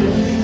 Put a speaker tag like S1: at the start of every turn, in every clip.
S1: you.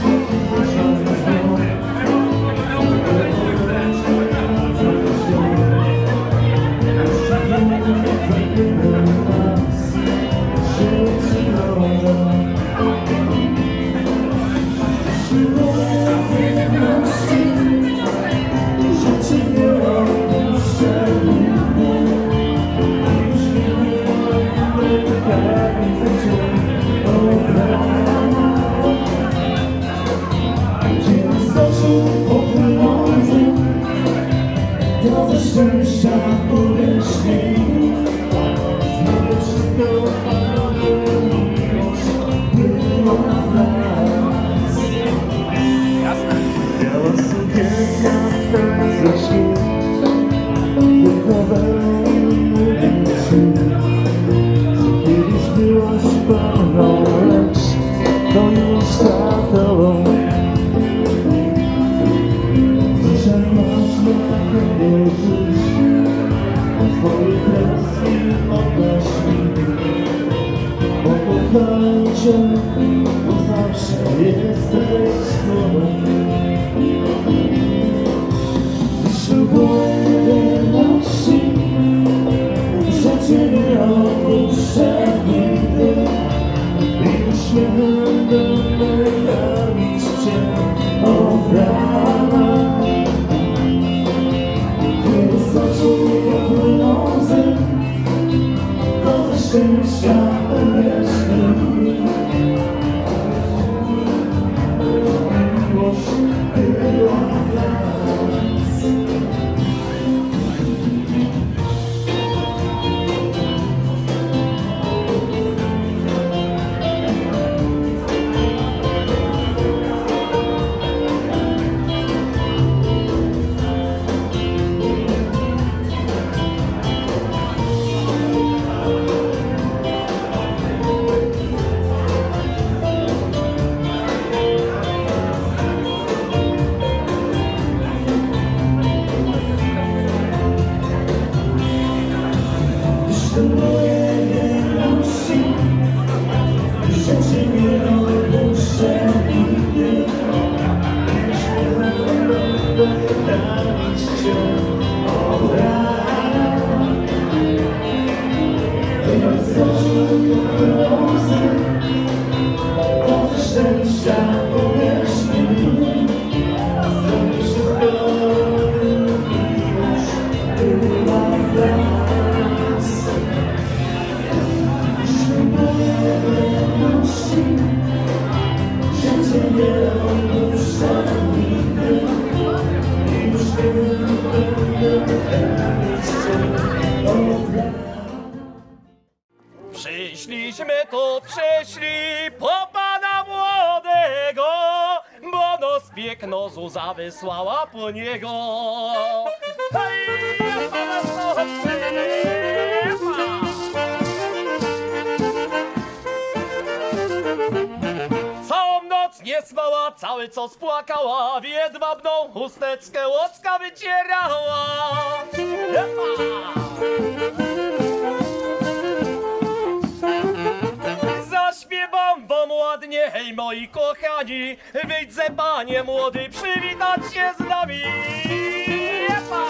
S2: Przyszliśmy tu, przyszli po pana młodego, bo nos piękno Zuza po niego. Hej, Całą noc nie spała, cały co spłakała, jedwabną chusteczkę łocka wycierała. Kochani Wyjdź panie młody, przywitać się z nami Jepa!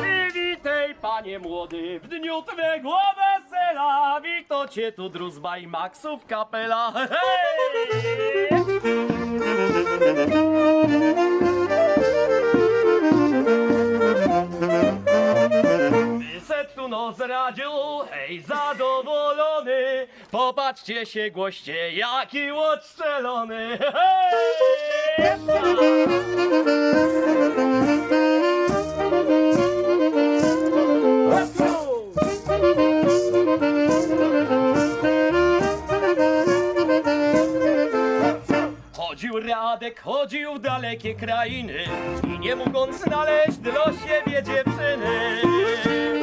S2: Przywitaj panie młody, w dniu twego wesela Wito cię tu druzba i maksów kapela Hej! Tu no zradził, hej, zadowolony. Popatrzcie się, głoście, jaki odstrzelony. Hej! Chodził Radek, chodził w dalekie krainy i nie mógł on znaleźć dla siebie dziewczyny.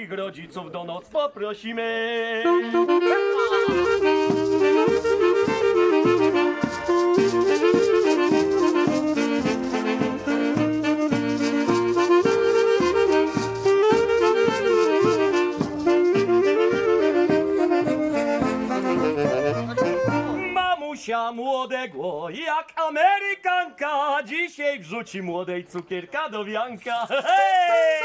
S2: Twoich rodziców do noc poprosimy. Ma młode gło, jak Amerykanka, dzisiaj wrzuci młodej cukierka do wianka. Hej!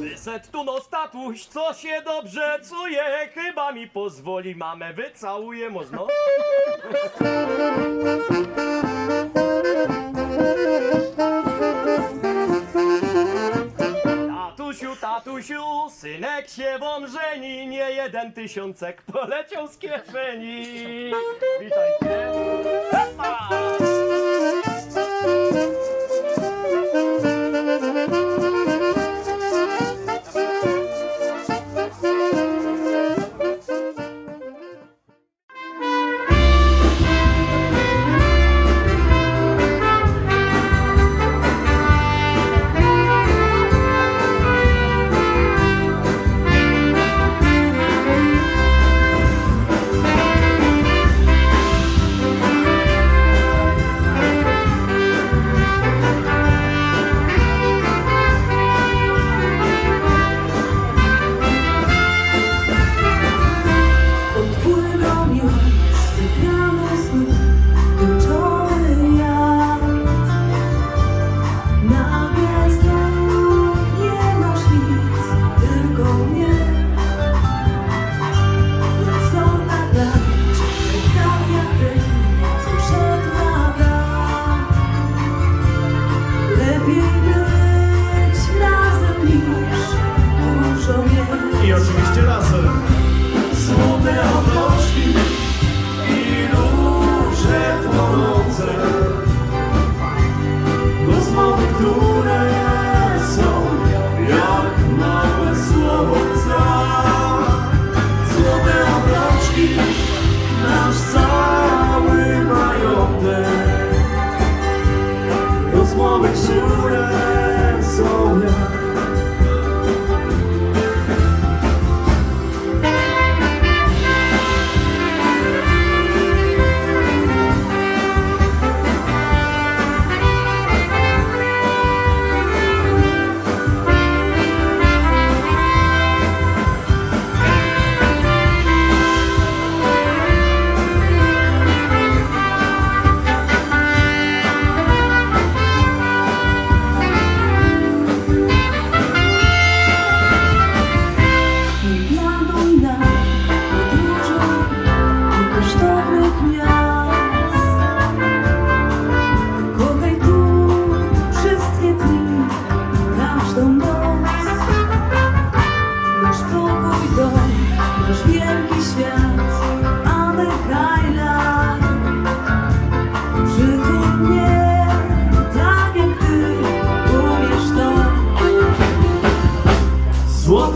S2: Wyset tu no statuś, co się dobrze czuje, chyba mi pozwoli mamę wycałuję, można? Tatusiu, synek się wam żeni, nie jeden tysiącek poleciał z kieszeni.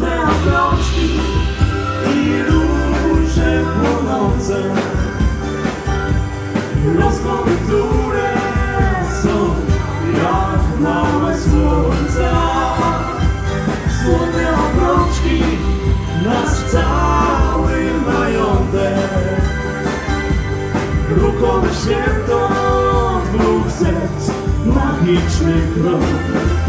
S1: Złote obrączki i róże płonące. Rozmowy, które są jak małe słońca Złote obrączki, nasz cały majątek. Ruchome święto dwóch serc, magiczny krok